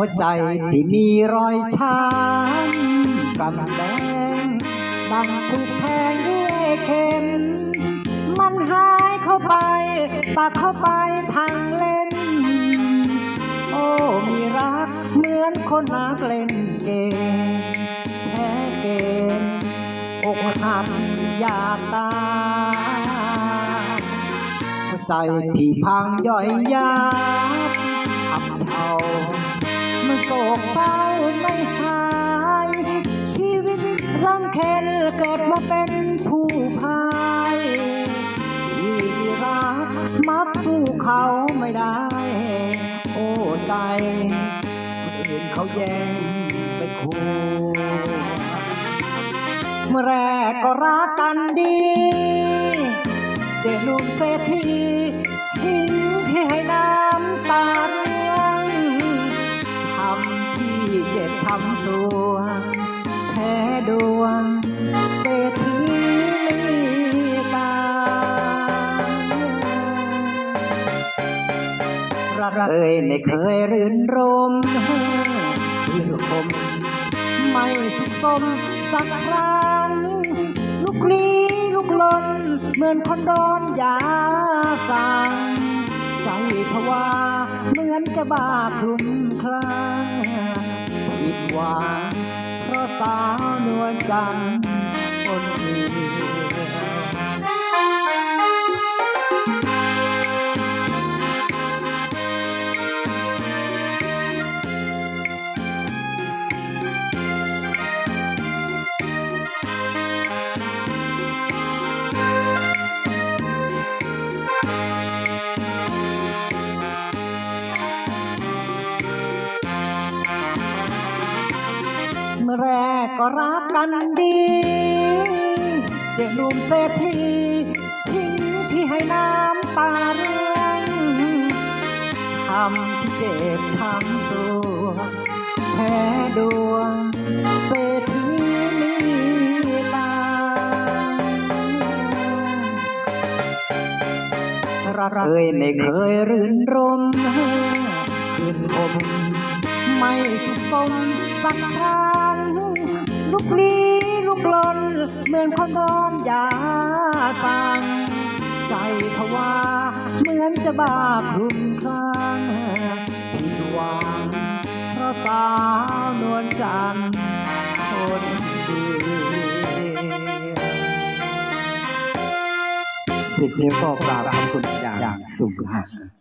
หัวใจที่มีรอยช้ำกำแดงดังถูกแทงด้วยเข็มมันหายเข้าไปปากเข้าไปทางเล่น โอ้มีรักเหมือนคนนักเล่นเกมแพ้เกมอกหักอยากตายหัวใจที่พังย่อยยับอับเฉามันโศ กเศร้าไม่หาย ชีวิตรังเค็ญเกิดมาเป็นผู้พายที่มีรักมักสู้เขาไม่ได้ โอ้ใจคนอื่นเขาแย่งไปคู่เมื่อแรกก็รักกันดีเด็กหนุ่มเศรษฐี รักเอ่ยไม่เคยรื่นรมรื่นคมไม่สุขสมสักครั้งลุกลี้ลุกลนเหมือนคนโดนยาสั่งใจภาวาเหมือนจะบ้าคลุ้มคลั่งผิดหวังเพราะสาวนวลจันทร์ กก็รักกันดีเด็กหนุ่มเศรษฐีทิ้งที่ให้น้ำตาเรืองทำที่เจ็บช้ำสัวแพ้ดวงเศรษฐีมีตารักเอ่ยไม่เคยรื่นรมคืนคมไม่สุขสมสักครั้ง ลุกลี้ลุกลนเหมือนคนโดนยาสั่งใจภาวาเหมือนจะบาคลุมคลั่งผิดหวังเพราะสาวนวลจันทร์คนเดียวสิบนิ้วก็กราบขอบคุณอย่างสูงค่ะ